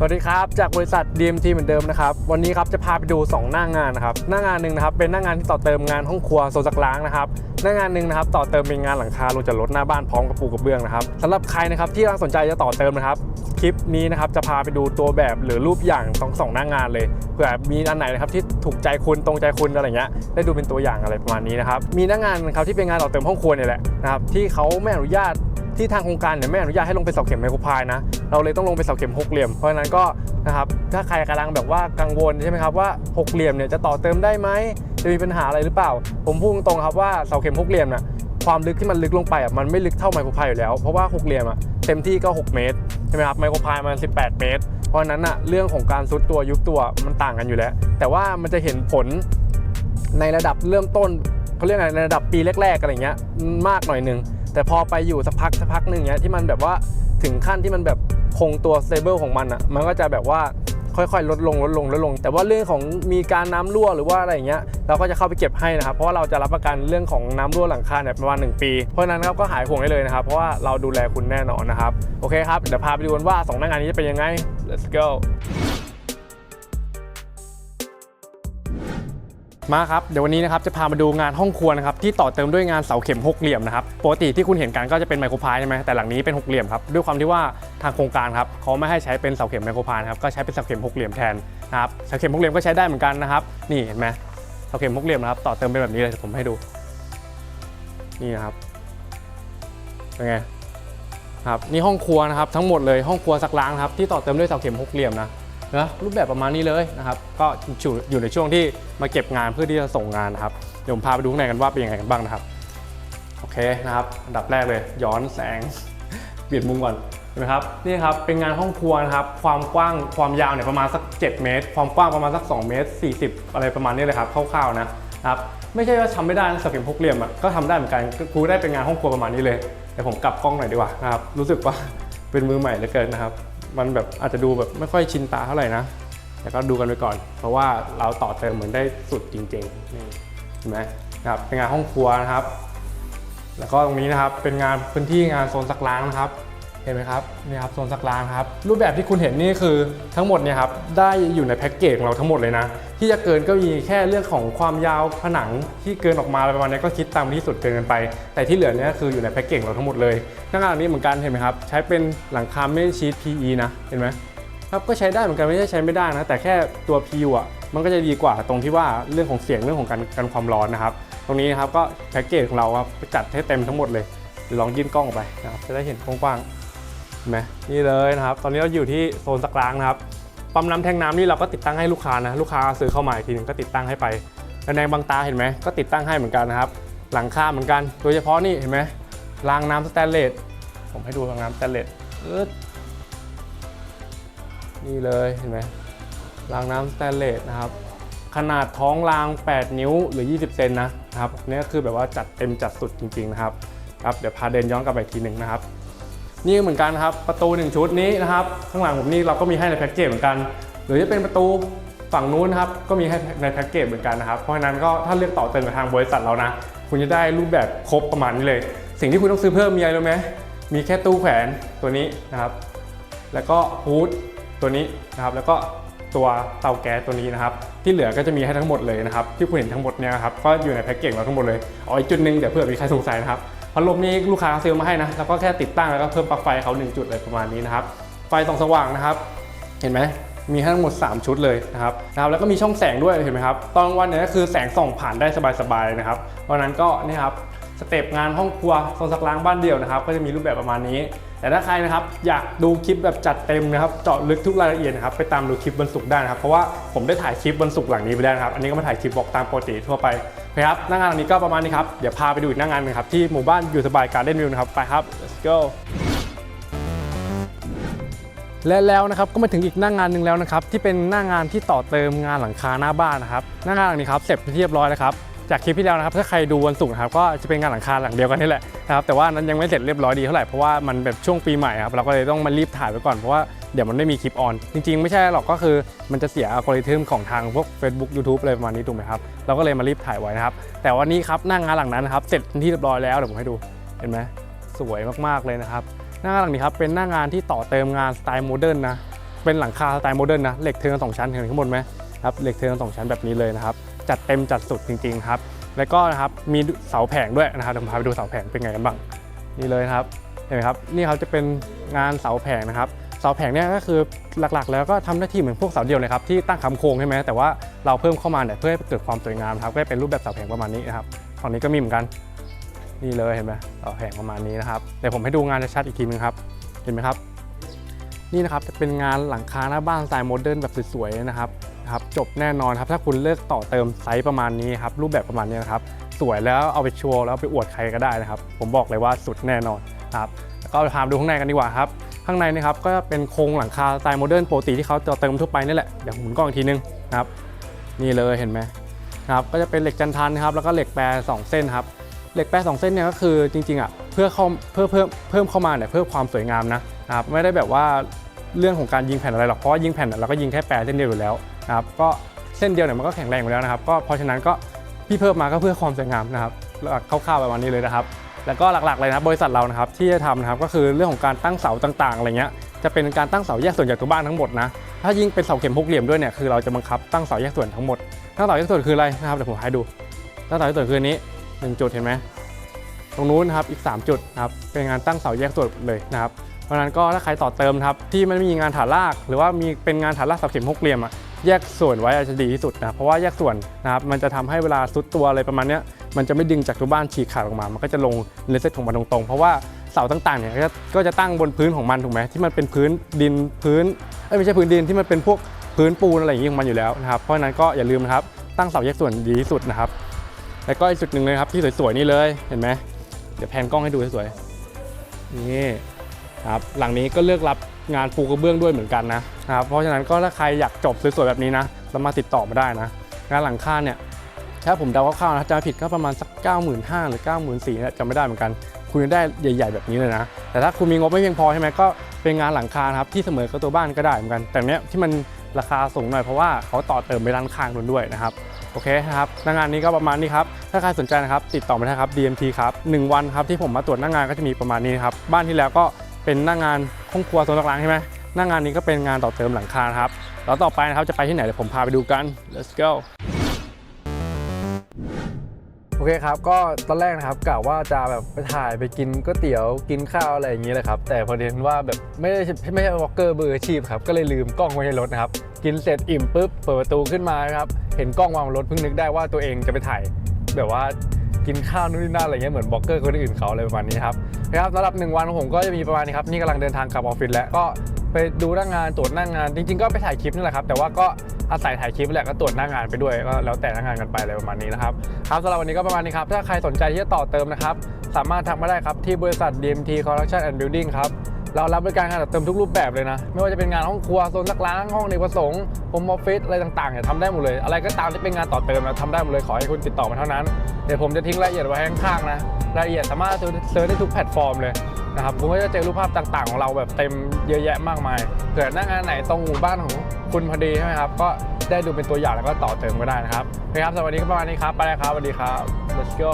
สวัสดีครับ จากบริษัท DMT เหมือนเดิมนะครับ วันนี้ครับจะพาไปดู 2 หน้างานนะครับ หน้างานหนึ่งนะครับเป็นหน้างานที่ต่อเติมงานห้องครัวโซนซักล้างนะครับ หน้างานหนึ่งนะครับต่อเติมเป็นงานหลังคาลงจากรถหน้าบ้านพร้อมกับปูกระเบื้องนะครับสำหรับใครนะครับที่กำลังสนใจจะต่อเติมนะครับ คลิปนี้นะครับจะพาไปดูตัวแบบหรือรูปอย่างสองสองหน้างานเลยเผื่อมีอันไหนนะครับที่ถูกใจคุณตรงใจคุณอะไรเงี้ยได้ดูเป็นตัวอย่างอะไรประมาณนี้นะครับมีหน้างานครับที่เป็นงานต่อเติมห้องครัวเนี่ยแหละนะครับที่เขาไม่อนุญาต ที่ทางโครงการเนี่ยไม่อนุญาตให้ลงไปเสาเข็มไมโครพายนะ เราเลยต้องลงไปเสาเข็มหกเหลี่ยม เพราะฉะนั้นก็นะครับถ้าใครกำลังแบบว่ากังวลใช่ไหมครับว่าหกเหลี่ยมเนี่ยจะต่อเติมได้ไหมจะมีปัญหาอะไรหรือเปล่า ผมพูดตรงๆครับว่าเสาเข็มหกเหลี่ยมน่ะความลึกที่มันลึกลงไปอะมันไม่ลึกเท่าไมโครพายอยู่แล้ว เพราะว่าหกเหลี่ยมอะเต็มที่ก็ 6 เมตรใช่ไหมครับไมโครพายมัน 18 เมตร เพราะนั้นอะเรื่องของการซุดตัวยุบตัวมันต่างกันอยู่แล้ว แต่ว่ามันจะเห็นผลในระดับเริ่มต้นเขาเรียกอะไรในระดับปีแรกๆอะไรเงี้ยมากหน่อยหนึง แต่พอไปอยู่สักพักสักพักหนึ่งเนี้ยที่มันแบบว่าถึงขั้นที่มันแบบคงตัว stable ของมันอะมันก็จะแบบว่าค่อยๆ ลดลงลดลงลดลง แต่ว่าเรื่องของมีการน้ำรั่วหรือว่าอะไรอย่างเงี้ยเราก็จะเข้าไปเก็บให้นะครับ เพราะว่าเราจะรับประกันเรื่องของน้ำรั่วหลังคาเนี่ยประมาณ 1 ปี เพราะนั้นครับก็หายห่วงได้เลยนะครับ เพราะว่าเราดูแลคุณแน่นอนนะครับ โอเคครับ เดี๋ยวพาไปดูกันว่าสองหน้างานนี้จะเป็นยังไง let's go มาครับเดี๋ยววันนี้นะครับจะพามาดูงานห้องครัวนะครับที่ต่อเติมด้วยงานเสาเข็มหกเหลี่ยมนะครับปกติที่คุณเห็นกันก็จะเป็นไมโครพายใช่ไหมแต่หลังนี้เป็นหกเหลี่ยมครับด้วยความที่ว่าทางโครงการครับเขาไม่ให้ใช้เป็นเสาเข็มไมโครพายนครับก็ใช้เป็นเสาเข็มหกเหลี่ยมแทนนะครับเสาเข็มหกเหลี่ยมก็ใช้ได้เหมือนกันนะครับนี่เห็นไหมเสาเข็มหกเหลี่ยมนะครับต่อเติมเป็นแบบนี้เลยผมให้ดู นี่นะครับเป็นไงครับนี่ห้องครัวนะครับทั้งหมดเลยห้องครัวซักล้างนครับที่ต่อเติมด้วยเสาเข็มหกเหลี่ยมนะ นะรูปแบบประมาณนี้เลยนะครับ ก็อยู่ในช่วงที่มาเก็บงานเพื่อที่จะส่งงานนะครับ เดี๋ยวผมพาไปดูข้างในกันว่าเป็นยังไงกันบ้างนะครับ โอเคนะครับ อันดับแรกเลยย้อนแสง เปลี่ยนมุมก่อนเห็นไหมครับนี่ครับเป็นงานห้องครัวนะครับ ความกว้างความยาวเนี่ยประมาณสัก 7 เมตร ความกว้างประมาณสัก 2 เมตร 40 อะไรประมาณนี้เลยครับคร่าวๆนะครับไม่ใช่ว่าทำไม่ได้นะสเก็ตพกเหลี่ยมอะก็ทำได้เหมือนกันก็กูได้เป็นงานห้องครัวประมาณนี้เลยเดี๋ยวผมกลับกล้องหน่อยดีกว่านะครับรู้สึกว่าเป็นมือใหม่เหลือเกินนะครับ มันแบบอาจจะดูแบบไม่ค่อยชินตาเท่าไหร่นะ แต่ก็ดูกันไปก่อน เพราะว่าเราต่อเติมเหมือนได้สุดจริงๆนี่เห็นไหมนะครับเป็นงานห้องครัวนะครับ แล้วก็ตรงนี้นะครับเป็นงานพื้นที่งานโซนซักล้างนะครับ เห็นไหมครับนี่ครับโซนซักล้างครับ รูปแบบที่คุณเห็นนี่คือทั้งหมดเนี่ยครับได้อยู่ในแพ็กเกจของเราทั้งหมดเลยนะ ที่จะเกินก็มีแค่เรื่องของความยาวผนังที่เกินออกมาอะไรประมาณนี้ก็คิดตามที่สุดเกินกันไป แต่ที่เหลือเนี่ยคืออยู่ในแพ็กเกจเราทั้งหมดเลยหน้างานนี้เหมือนกันเห็นไหมครับใช้เป็นหลังคาไม่ชีท PE นะเห็นไหมครับก็ใช้ได้เหมือนกันไม่ใช่ใช้ไม่ได้นะ แต่แค่ตัว PU อะมันก็จะดีกว่าตรงที่ว่าเรื่องของเสียงเรื่องของการกันความร้อนนะครับ ตรงนี้นะครับก็แพ็กเกจของเราครับจัดให้เต็มทั้งหมดเลยลองยื่นกล้องออกไปนะครับจะได้เห็นกว้างๆ เห็นไหมนี่เลยนะครับ ตอนนี้เราอยู่ที่โซนสกลางนะครับ ปั๊มน้ำแทงน้ำนี่เราก็ติดตั้งให้ลูกค้านะ ลูกค้าซื้อเข้ามาอีกทีหนึงก็ติดตั้งให้ไประแนงบางตาเห็นไหมก็ติดตั้งให้เหมือนกันนะครับ หลังคาเหมือนกัน โดยเฉพาะนี่เห็นไหมรางน้ำสแตนเลส ผมให้ดูรางน้ำสแตนเลสนี่เลยเห็นไหมรางน้ำสแตนเลสนะครับ ขนาดท้องราง 8 นิ้วหรือ 20 เซนนะครับนี่ก็คือแบบว่าจัดเต็มจัดสุดจริงๆนะครับครับเดี๋ยวพาเดินย้อนกลับไปทีหนึ่งนะครับ นี่เหมือนกันนะครับประตู 1 ชุดนี้นะครับข้างหลังผมนี่เราก็มีให้ในแพ็กเกจเหมือนกัน หรือจะเป็นประตูฝั่งนู้นครับก็มีให้ในแพ็กเกจเหมือนกันนะครับเพราะฉะนั้นก็ถ้าเลือกต่อเติมกับทางบริษัทเรานะ คุณจะได้รูปแบบครบประมาณนี้เลย สิ่งที่คุณต้องซื้อเพิ่มมีอะไรรู้ไหมมีแค่ตู้แขวนตัวนี้นะครับ แล้วก็ฮูดตัวนี้นะครับ แล้วก็ตัวเตาแก๊สตัวนี้นะครับ ที่เหลือก็จะมีให้ทั้งหมดเลยนะครับ ที่คุณเห็นทั้งหมดเนี่ยครับก็อยู่ในแพ็กเกจเราทั้งหมดเลยอ๋ออีกจุดหนึ่งเดี๋ยวเผื่อมีใครสงสัยนะครับ พัดลมนี้ลูกค้าซื้อมาให้นะแล้วก็แค่ติดตั้งแล้วก็เพิ่มปลั๊กไฟให้เขา1จุดอะไรประมาณนี้นะครับไฟส่องสว่างนะครับ เห็นไหมมีให้ทั้งหมด 3 ชุดเลยนะครับนะครับแล้วก็มีช่องแสงด้วยเห็นไหมครับตอนกลางวันเนี่ยก็คือแสงส่องผ่านได้สบายๆนะครับเพราะนั้นก็นี่ครับ สเต็ปงานห้องครัวโซนสักล้างบ้านเดี่ยวนะครับ ก็จะมีรูปแบบประมาณนี้ แต่ถ้าใครนะครับอยากดูคลิปแบบจัดเต็มนะครับเจาะลึกทุกรายละเอียดนะครับไปตามดูคลิปวันศุกร์ได้นะครับเพราะว่าผมได้ถ่ายคลิปวันศุกร์หลังนี้ไปแล้วนะครับอันนี้ก็มาถ่ายคลิปบอกตามปกติทั่วไปนะครับหน้างานหลังนี้ก็ประมาณนี้ครับเดี๋ยวพาไปดูอีกหน้างานหนึงครับที่หมู่บ้านอยู่สบายการเล่นวิวนะครับไปครับ let's go และแล้วนะครับก็มาถึงอีกหน้างงานหนึ่งแล้วนะครับที่เป็นหน้างานที่ต่อเติมงานหลังคาหน้าบ้านนะครับหน้างานหลังนี้ครับเสร็จเรียบร้อยแล้วครับ จากคลิปที่แล้วนะครับถ้าใครดูวันศุกร์นะครับก็จะเป็นงานหลังคาหลังเดียวกันนี่แหละนะครับแต่ว่านั้นยังไม่เสร็จเรียบร้อยดีเท่าไหร่เพราะว่ามันแบบช่วงปีใหม่ครับเราก็เลยต้องมารีบถ่ายไว้ก่อนเพราะว่าเดี๋ยวมันไม่มีคลิปออน จริงๆ ไม่ใช่หรอกก็คือมันจะเสียอัลกอริทึมของทางพวก Facebook YouTube อะไรประมาณนี้ถูกไหมครับเราก็เลยมารีบถ่ายไว้นะครับแต่วันนี้ครับหน้างานหลังนั้นนะครับเสร็จที่เรียบร้อยแล้วเดี๋ยวผมให้ดูเห็นไหมสวยมากๆเลยนะครับหน้างานหลังนี้ครับเป็นหน้างานที่ต่อเติมงานสไตล์โมเดิร์นนะเป็นหลังคาสไตล์โมเดิร์นนะเหล็กเทิร์นสองชั้นเห็นข้างบนไหมครับเหล็กเทิร์นสองชั้นแบบนี้เลยนะครับ จัดเต็มจัดสุดจริงๆครับแล้วก็นะครับมีเสาแผงด้วยนะครับเดี๋ยวผมพาไปดูเสาแผงเป็นไงกันบ้างนี่เลยครับเห็นไหมครับนี่เขาจะเป็นงานเสาแผงนะครับเสาแผงเนี่ยก็คือหลักๆ แล้วก็ทำหน้าที่เหมือนพวกเสาเดียวเลยครับที่ตั้งคำโครงใช่ไหมแต่ว่าเราเพิ่มเข้ามาเนี่ยเพื่อให้เกิดความสวยงามครับก็เป็นรูปแบบเสาแผงประมาณนี้นะครับฝั่งนี้ก็มีเหมือนกันนี่เลยเห็นไหมต่อแผงประมาณนี้นะครับเดี๋ยวผมให้ดูงานชัดอีกทีนึงครับเห็นไหมครับ นี่นะครับจะเป็นงานหลังคาหน้าบ้านสไตล์โมเดิร์นแบบสวยๆนะครับครับจบแน่นอนครับถ้าคุณเลือกต่อเติมไซส์ประมาณนี้ครับรูปแบบประมาณนี้นะครับสวยแล้วเอาไปโชว์แล้วไปอวดใครก็ได้นะครับ ผมบอกเลยว่าสุดแน่นอนครับแล้วก็ไปพาไปดูข้างในกันดีกว่าครับข้างในนะครับก็เป็นโครงหลังคาสไตล์โมเดิร์นปกติที่เขาต่อเติมทั่วไปนี่แหละเดี๋ยวหมุนกล้องอีกทีนึงนะครับนี่เลยเห็นไหมครับก็จะเป็นเหล็กจันทันนะครับแล้วก็เหล็กแปรสองเส้นครับเหล็กแปรสองเส้นเนี่ยก็คือจริงๆอะ พื่อเข้าเพื่อเพิ่มเพิ่มเข้ามาเนี่ยเพื่อความสวยงามนะนะครับไม่ได้แบบว่าเรื่องของการยิงแผ่นอะไรหรอกเพราะว่ายิงแผ่นเราก็ยิงแค่แปรเส้นเดียวอยู่แล้วนะครับก็เส้นเดียวเนี่ยมันก็แข็งแรงอยู่แล้วนะครับก็เพราะฉะนั้นก็พี่เพิ่มมาก็เพื่อความสวยงามนะครับคร่าวๆประมาณนี้เลยนะครับ แล้วก็หลักๆเลยนะบริษัทเรานะครับที่จะทำนะครับก็คือเรื่องของการตั้งเสาต่างๆอะไรเงี้ยจะเป็นการตั้งเสาแยกส่วนจากตัวบ้านทั้งหมดนะถ้ายิ่งเป็นเสาเข็มหกเหลี่ยมด้วยเนี่ยคือเราจะบังคับตั้งเสาแยกส่วนทั้งหมดตั้งเสาแยกส่วนคืออะไรนะครับเดี๋ยวผมให้ดูตั้งเสาแยกส่วนคืออันนี้หนึ่งจุดเห็นไหม ตรงนู้นนะครับอีก 3 จุดนะครับเป็นงานตั้งเสาแยกส่วนเลยนะครับเพราะนั้นก็ถ้าใครต่อเติมครับที่ไม่มีงานฐานราก หรือว่ามีเป็นงานฐานรากเสาเข็มหกเหลี่ยมอะแยกส่วนไว้อาจจะดีที่สุดนะเพราะว่าแยกส่วนนะครับมันจะทำให้เวลาซุดตัวอะไรประมาณเนี้ยมันจะไม่ดึงจากตัวบ้านฉีกขาดออกมา มันก็จะลงเลเซตของมันตรงๆ เพราะว่าเสาต่างๆเนี่ยก็จะตั้งบนพื้นของมันถูกไหมที่มันเป็นพื้นดินพื้นไม่ใช่พื้นดินที่มันเป็นพวกพื้นปูนอะไรอย่างงี้ของมันอยู่แล้วนะครับเพราะฉะนั้นก็อย่าลืมนะครับตั้งเสาแยกส่วนดีที่สุดนะครับแล้วก็อีกจุดหนึ่งเลยครับที่สวยๆนี่เลยเห็นไหม เดี๋ยวแพนกล้องให้ดูสวยๆนี่ครับหลังนี้ก็เลือกรับงานปูกระเบื้องด้วยเหมือนกันนะครับเพราะฉะนั้นก็ถ้าใครอยากจบสวยๆแบบนี้นะสามาติดต่อมาได้นะงานหลังคาเนี่ยถ้าผมเดาคร่าวๆนะจะผิดก็ประมาณสัก 9 5 0 0 0หรือ 9 4 0 0 0เนี่ยจำไม่ได้เหมือนกัน คุณจะได้ใหญ่ๆแบบนี้เลยนะ แต่ถ้าคุณมีงบไม่เพียงพอใช่ไหมก็เป็นงานหลังคาครับที่เสมอกับตัวบ้านก็ได้เหมือนกัน แต่เนี้ยที่มันราคาสูงหน่อยเพราะว่าเขาต่อเติมไปด้านข้างด้วยนะครับ อเคนะครับหน้างานนี้ก็ประมาณนี้ครับ ถ้าใครสนใจนะครับ ติดต่อมาได้ครับ DMT ครับ1วันครับที่ผมมาตรวจหน้างานก็จะมีประมาณนี้ครับ บ้านที่แล้วก็เป็นหน้างานห้องครัวโซนกลางใช่ไหมหน้างานนี้ก็เป็นงานต่อเติมหลังคาครับ แล้วต่อไปนะครับจะไปที่ไหนเดี๋ยวผมพาไปดูกัน let's go เคครับ ก็ตอนแรกนะครับกะว่าจะแบบไปถ่ายไปกินก๋วยเตี๋ยวกินข้าวอะไรอย่างนี้เลยครับ แต่พอดีว่าแบบไม่ได้ไม่ใช่วอลเกอร์เบอร์อาชีพครับ ก็เลยลืมกล้องไว้ในรถนะครับ กินเสร็จอิ่มปุ๊บเปิดประตูขึ้นมาครับเห็นกล้องวางบนรถเพิ่งนึกได้ว่าตัวเองจะไปถ่ายแบบว่ากินข้าวนู่นนี่นั่นอะไรเงี้ยเหมือนบล็อกเกอร์คนอื่นเขาอะไรประมาณนี้ครับนะครับสำหรับหนึ่งวันของผมก็จะมีประมาณนี้ครับนี่กำลังเดินทางกลับออฟฟิศแล้วก็ ไปดูหน้างงานตรวจหน้างงาน จริง ๆ ก็ไปถ่ายคลิปนี่แหละครับ แต่ว่าก็อาศัยถ่ายคลิปแหละก็ตรวจหน้างงานไปด้วยก็แล้วแต่หน้างงานกันไปอะไรประมาณนี้นะครับครับสำหรับวันนี้ก็ประมาณนี้ครับ ถ้าใครสนใจที่จะต่อเติมนะครับ สามารถทักมาได้ครับ ที่บริษัท DMT Construction and Building ครับเรารับบริการงานต่อเติมทุกรูปแบบเลยนะ ไม่ว่าจะเป็นงานห้องครัวโซนซักล้างห้องเนประสงค์โฮมออฟฟิศอะไรต่างๆเนี่ยทำได้หมดเลย อะไรก็ตามที่เป็นงานต่อเติมเราทำได้หมดเลยขอให้คุณติดต่อมาเท่านั้นเดี๋ยวผมจะทิ้งรายละเอียดไว้ข้างๆนะรายละเอียดสามารถเซิร์ชได้ทุกแพลตฟอร์มเลย นะครับคุณก็จะเจอรูปภาพต่างๆ ของเราแบบเต็มเยอะแยะมากมายเกิดหน้างานไหนตรงหมู่บ้านของคุณพอดีใช่ไหมครับก็ได้ดูเป็นตัวอย่างแล้วก็ต่อเติมก็ได้นะครับนะครับสำหรับวันนี้ก็ประมาณนี้ครับไปแล้วครับสวัสดีครับ let's go